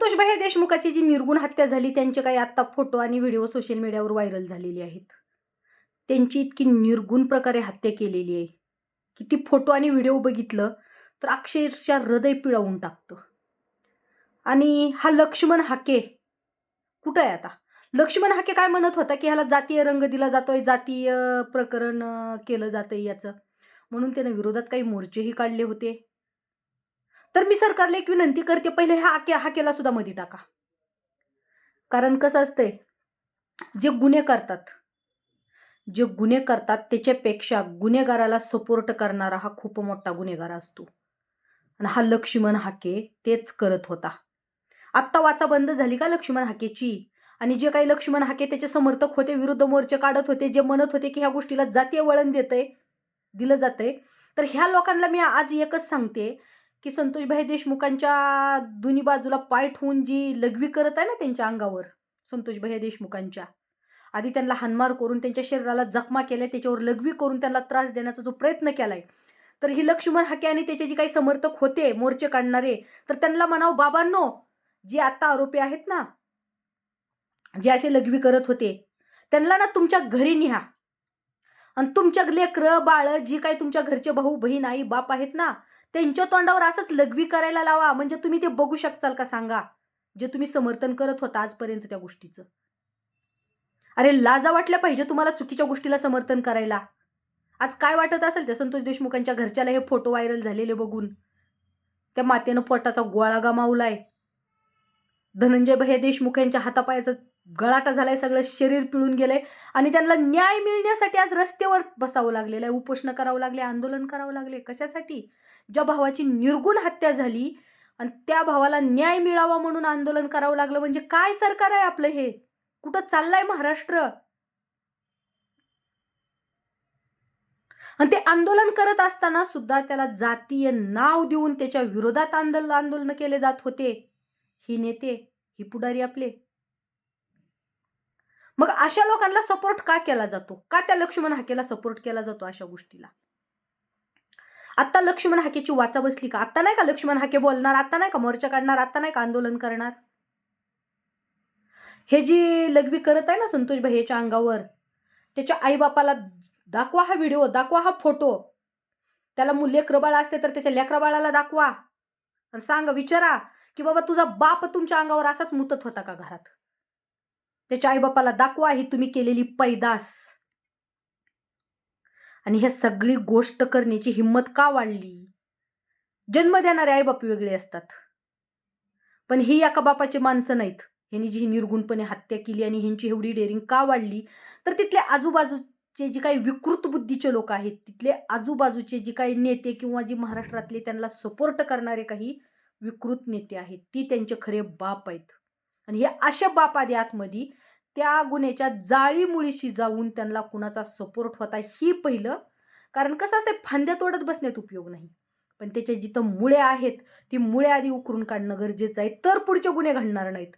संतोषभाई देशमुखाची जी निर्गुण हत्या झाली त्यांचे काही आत्ता फोटो आणि व्हिडिओ सोशल मीडियावर व्हायरल झालेले आहेत. त्यांची इतकी निर्गुण प्रकारे हत्या केलेली आहे. की ती फोटो आणि व्हिडिओ बघितलं तर अक्षरशः हृदय पिळवून टाकतं. आणि हा लक्ष्मण हाके कुठं आहे आता? लक्ष्मण हाके काय म्हणत होता की ह्याला जातीय रंग दिला जातोय जातीय प्रकरण केलं जातंय याचं? म्हणून त्यानं विरोधात काही मोर्चेही काढले होते. तर मी सरकारला एक विनंती करते पहिले ह्या हाके हाकेला सुद्धा मध्ये टाका. कारण कसं असतंय जे गुन्हे करतात जे गुन्हे करतात त्याच्यापेक्षा गुन्हेगाराला सपोर्ट करणारा हा खूप मोठा गुन्हेगार असतो. आणि हा लक्ष्मण हाके तेच करत होता. आत्ता वाचा बंद झाली का लक्ष्मण हाकेची? आणि जे काही लक्ष्मण हाके त्याचे समर्थक होते विरुद्ध मोर्चे काढत होते जे म्हणत होते की ह्या गोष्टीला जातीय वळण देतंय दिलं जातंय. तर ह्या लोकांना मी आज एकच सांगते की संतोषभाई देशमुखांच्या दोन्ही बाजूला पाय ठेवून जी लघवी करत आहे ना त्यांच्या अंगावर संतोषभाई देशमुखांच्या. आधी त्यांना हानमार करून त्यांच्या शरीराला जखमा केल्या त्याच्यावर लघवी करून त्यांना त्रास देण्याचा जो प्रयत्न केलाय. तर ही लक्ष्मण हाके आणि त्याचे जे काही समर्थक होते मोर्चे काढणारे तर त्यांना म्हणावं बाबांनो जे आता आरोपी आहेत ना जे असे लघवी करत होते त्यांना ना तुमच्या घरी न्या. आणि तुमच्या लेकरं बाळ जी काही तुमच्या घरचे भाऊ बहीण आई बाप आहेत ना त्यांच्या तोंडावर असंच लघवी करायला लावा. म्हणजे तुम्ही ते बघू शकचाल का सांगा? जे तुम्ही समर्थन करत होता आजपर्यंत त्या गोष्टीचं. अरे लाजा वाटल्या पाहिजे तुम्हाला चुकीच्या गोष्टीला समर्थन करायला. आज काय वाटत असेल त्या संतोष देशमुखांच्या घरच्याला हे फोटो व्हायरल झालेले बघून? त्या मातेनं पोटाचा गोळा गमावलाय. धनंजय भैया देशमुख यांच्या हातापायाचं गळाटा झालाय सगळं शरीर पिळून गेलंय आणि त्यांना न्याय मिळण्यासाठी आज रस्त्यावर बसावं लागलेलं आहे. उपोषण करावं लागले आंदोलन करावं लागले. कशासाठी? ज्या भावाची निर्गुण हत्या झाली आणि त्या भावाला न्याय मिळावा म्हणून आंदोलन करावं लागलं म्हणजे काय सरकार आहे आपलं हे? कुठं चाललंय महाराष्ट्र? आणि ते आंदोलन करत असताना सुद्धा त्याला जातीय नाव देऊन त्याच्या विरोधात आंदोलन आंदोलन केले जात होते. ही नेते ही पुढारी आपले. मग अशा लोकांना सपोर्ट का केला जातो? का त्या लक्ष्मण हाकेला सपोर्ट केला जातो अशा गोष्टीला? आता लक्ष्मण हाकेची वाचा बसली का? आता नाही का लक्ष्मण हाके बोलणार? आता नाही का मोर्चा काढणार? आता नाही का आंदोलन करणार? हे जी लघवी करत आहे ना संतोष भाई याच्या अंगावर त्याच्या आईबापाला दाखवा हा व्हिडिओ दाखवा हा फोटो त्याला मु- लेकरबाळ असते तर त्याच्या लेकरबाळाला दाखवा. आणि सांग विचारा की बाबा तुझा बाप तुमच्या अंगावर असाच मुतत होता का घरात? त्याच्या आईबापाला दाखवा ही तुम्ही केलेली पैदास. आणि ह्या सगळी गोष्ट करण्याची हिंमत का वाढली? जन्म देणारे आईबाप वेगळे असतात. पण ही एका बापाची माणसं नाहीत. ह्यांनी जी निर्गुणपणे हत्या केली आणि ह्यांची एवढी डेअरिंग का वाढली? तर तिथले आजूबाजूचे जे काही विकृत बुद्धीचे लोक आहेत तिथले आजूबाजूचे जे काही नेते किंवा जे महाराष्ट्रातले त्यांना सपोर्ट करणारे काही विकृत नेते आहेत ती त्यांचे खरे बाप आहेत. आणि हे अशा बाप आधी आतमध्ये त्या गुन्ह्याच्या जाळीमुळीशी जाऊन त्यांना कुणाचा सपोर्ट होता ही पहिलं. कारण कसं असते फांद्या तोडत बसण्यात उपयोग नाही. पण त्याच्या जिथं मुळे आहेत ती मुळे आधी उकरून काढणं गरजेचं आहे. तर पुढचे गुन्हे घडणार नाहीत.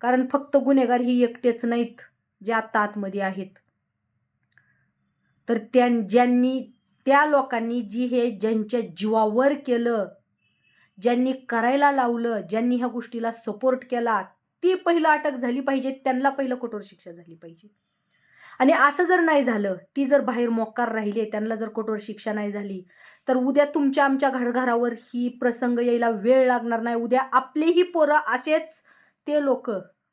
कारण फक्त गुन्हेगार ही एकटेच नाहीत जे आत्ता आतमध्ये आहेत. तर त्या ज्यांनी त्या लोकांनी जी हे ज्यांच्या जीवावर केलं ज्यांनी करायला लावलं ज्यांनी ह्या गोष्टीला सपोर्ट केला ती पहिलं अटक झाली पाहिजे त्यांना पहिलं कठोर शिक्षा झाली पाहिजे. आणि असं जर नाही झालं ती जर बाहेर मोकार राहिले त्यांना जर कठोर शिक्षा नाही झाली तर उद्या तुमच्या आमच्या घरघरावर ही प्रसंग यायला वेळ लागणार नाही. उद्या आपलेही पोरं असेच ते लोक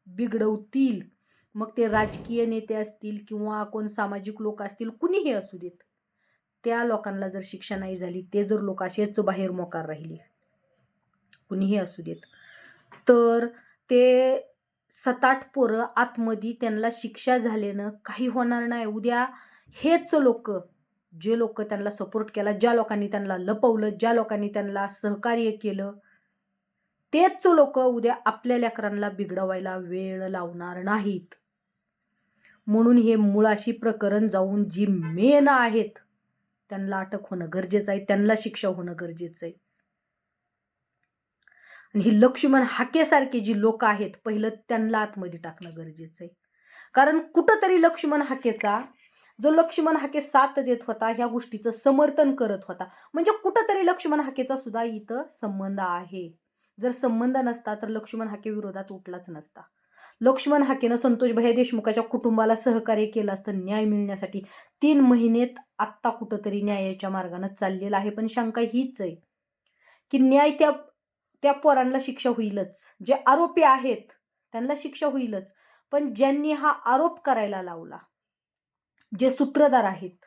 बिघडवतील. मग ते राजकीय नेते असतील किंवा कोण सामाजिक लोक असतील कुणीही असू देत त्या लोकांना जर शिक्षा नाही झाली ते जर लोक असेच बाहेर मोकार राहिले. कुणीही असू देत. तर ते सताट पोरं आतमध्ये त्यांना शिक्षा झाल्यानं काही होणार नाही. उद्या हेच लोक जे लोक त्यांना सपोर्ट केला ज्या लोकांनी त्यांना लपवलं ज्या लोकांनी त्यांना सहकार्य केलं तेच लोक उद्या आपल्या लेकरांना बिघडवायला वेळ लावणार नाहीत. म्हणून हे मुळाशी प्रकरण जाऊन जी मेन आहेत त्यांना अटक होणं गरजेचं आहे त्यांना शिक्षा होणं गरजेचं आहे. आणि ही लक्ष्मण हाकेसारखे जी लोक आहेत पहिलं त्यांना आतमध्ये टाकणं गरजेचं आहे. कारण कुठंतरी लक्ष्मण हाकेचा जो लक्ष्मण हाके साथ देत होता ह्या गोष्टीचं समर्थन करत होता. म्हणजे कुठंतरी लक्ष्मण हाकेचा सुद्धा इथं संबंध आहे. जर संबंध नसता तर लक्ष्मण हाके विरोधात उठलाच नसता. लक्ष्मण हाकेनं संतोष भैया देशमुखाच्या कुटुंबाला सहकार्य केलं असतं न्याय मिळण्यासाठी तीन महिनेत आत्ता कुठंतरी न्यायाच्या मार्गानं चाललेला आहे. पण शंका हीच आहे की न्याय त्या त्या पोरांना शिक्षा होईलच. जे आरोपी आहेत त्यांना शिक्षा होईलच. पण ज्यांनी हा आरोप करायला लावला जे सूत्रधार आहेत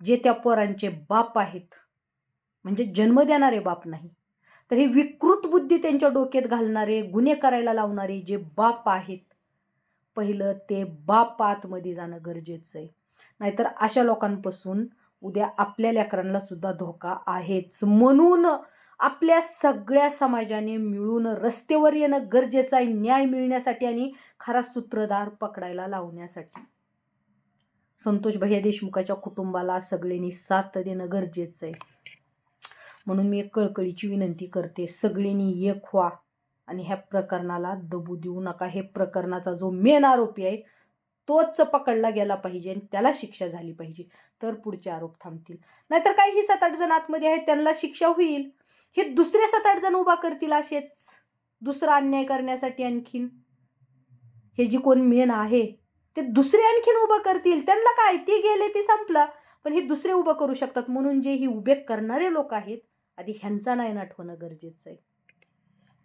जे त्या पोरांचे बाप आहेत म्हणजे जन्म देणारे बाप नाही तर हे विकृत बुद्धी त्यांच्या डोक्यात घालणारे गुन्हे करायला लावणारे जे बाप आहेत पहिलं ते बाप आतमध्ये जाणं गरजेचं आहे. नाहीतर अशा लोकांपासून उद्या आपल्या लेकरांना सुद्धा धोका आहेच. म्हणून आपल्या सगळ्या समाजाने मिळून रस्त्यावर येणं गरजेचं आहे न्याय मिळण्यासाठी आणि खरा सूत्रधार पकडायला लावण्यासाठी. संतोष भैया देशमुखाच्या कुटुंबाला सगळ्यांनी साथ देणं गरजेचं आहे. म्हणून मी एक कळकळीची विनंती करते सगळ्यांनी एक व्हा आणि ह्या प्रकरणाला दबू देऊ नका. हे प्रकरणाचा जो मेन आरोपी आहे तोच पकडला गेला पाहिजे आणि त्याला शिक्षा झाली पाहिजे. तर पुढचे आरोप थांबतील. नाहीतर काही ही सात आठ जण आतमध्ये आहेत त्यांना शिक्षा होईल. हे दुसरे सात आठ जण उभा करतील असेच. दुसरा अन्याय करण्यासाठी आणखीन. हे जी कोण मेन आहे ते दुसरे आणखीन उभं करतील. त्यांना काय? ते गेले ते संपलं. पण हे दुसरे उभं करू शकतात. म्हणून जे ही उभे करणारे लोक आहेत आधी ह्यांचा नायनाट होणं गरजेचं आहे.